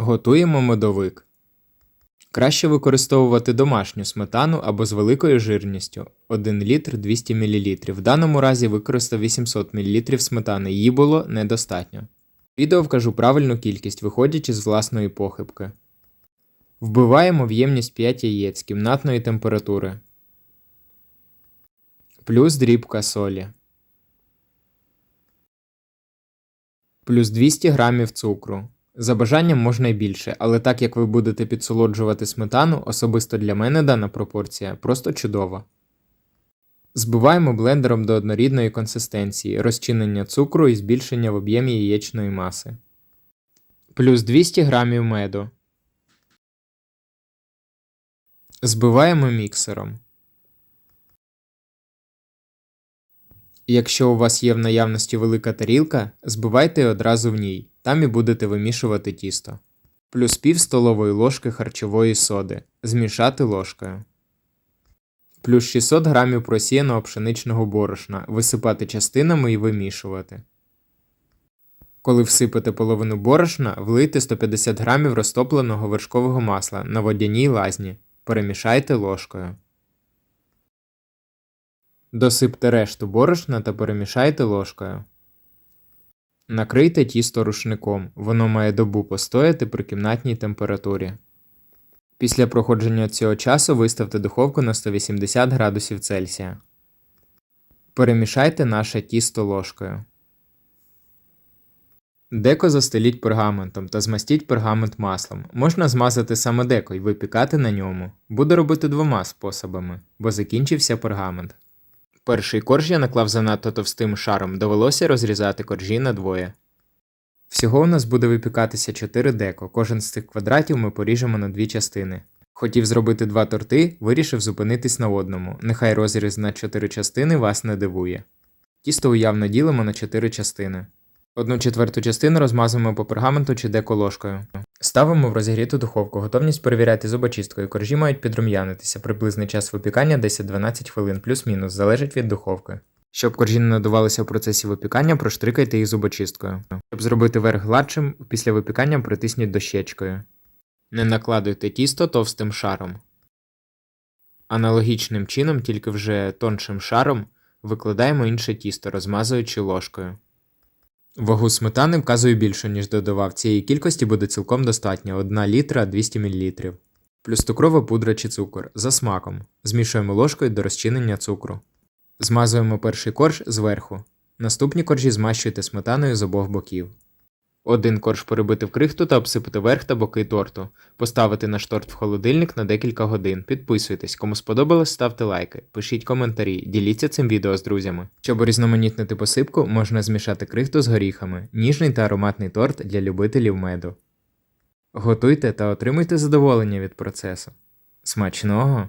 Готуємо медовик. Краще використовувати домашню сметану або з великою жирністю 1 літр 200 мл. В даному разі використав 800 мл сметани, її було недостатньо. Відео вкажу правильну кількість, виходячи з власної похибки. Вбиваємо в ємність 5 яєць кімнатної температури. Плюс дрібка солі. Плюс 200 грамів цукру. За бажанням можна й більше, але так як ви будете підсолоджувати сметану, особисто для мене дана пропорція просто чудова. Збиваємо блендером до однорідної консистенції, розчинення цукру і збільшення в об'ємі яєчної маси. Плюс 200 грамів меду. Збиваємо міксером. Якщо у вас є в наявності велика тарілка, збивайте одразу в ній, там і будете вимішувати тісто. Плюс пів столової ложки харчової соди. Змішати ложкою. Плюс 600 грамів просіяного пшеничного борошна. Висипати частинами і вимішувати. Коли всипете половину борошна, влийте 150 грамів розтопленого вершкового масла на водяній лазні. Перемішайте ложкою. Досипте решту борошна та перемішайте ложкою. Накрийте тісто рушником, воно має добу постояти при кімнатній температурі. Після проходження цього часу виставте духовку на 180 градусів Цельсія. Перемішайте наше тісто ложкою. Деко застеліть пергаментом та змастіть пергамент маслом. Можна змазати саме деко і випікати на ньому. Буду робити двома способами, бо закінчився пергамент. Перший корж я наклав занадто товстим шаром, довелося розрізати коржі на двоє. Всього у нас буде випікатися 4 деко, кожен з цих квадратів ми поріжемо на дві частини. Хотів зробити два торти, вирішив зупинитись на одному, нехай розріз на 4 частини вас не дивує. Тісто уявно ділимо на 4 частини. Одну четверту частину розмазуємо по пергаменту чи деко ложкою. Ставимо в розігріту духовку. Готовність перевіряти зубочисткою. Коржі мають підрум'янитися. Приблизний час випікання 10-12 хвилин, плюс-мінус, залежить від духовки. Щоб коржі не надувалися в процесі випікання, проштрикайте їх зубочисткою. Щоб зробити верх гладшим, після випікання притисніть дощечкою. Не накладуйте тісто товстим шаром. Аналогічним чином, тільки вже тоншим шаром, викладаємо інше тісто, розмазуючи ложкою. Вагу сметани вказую більше, ніж додавав. Цієї кількості буде цілком достатньо 1 літра 200 мл. Плюс цукрова пудра чи цукор за смаком. Змішуємо ложкою до розчинення цукру. Змазуємо перший корж зверху. Наступні коржі змащуйте сметаною з обох боків. Один корж перебити в крихту та обсипати верх та боки торту. Поставити наш торт в холодильник на декілька годин. Підписуйтесь, кому сподобалось, ставте лайки, пишіть коментарі, діліться цим відео з друзями. Щоб різноманітнити посипку, можна змішати крихту з горіхами, ніжний та ароматний торт для любителів меду. Готуйте та отримуйте задоволення від процесу. Смачного!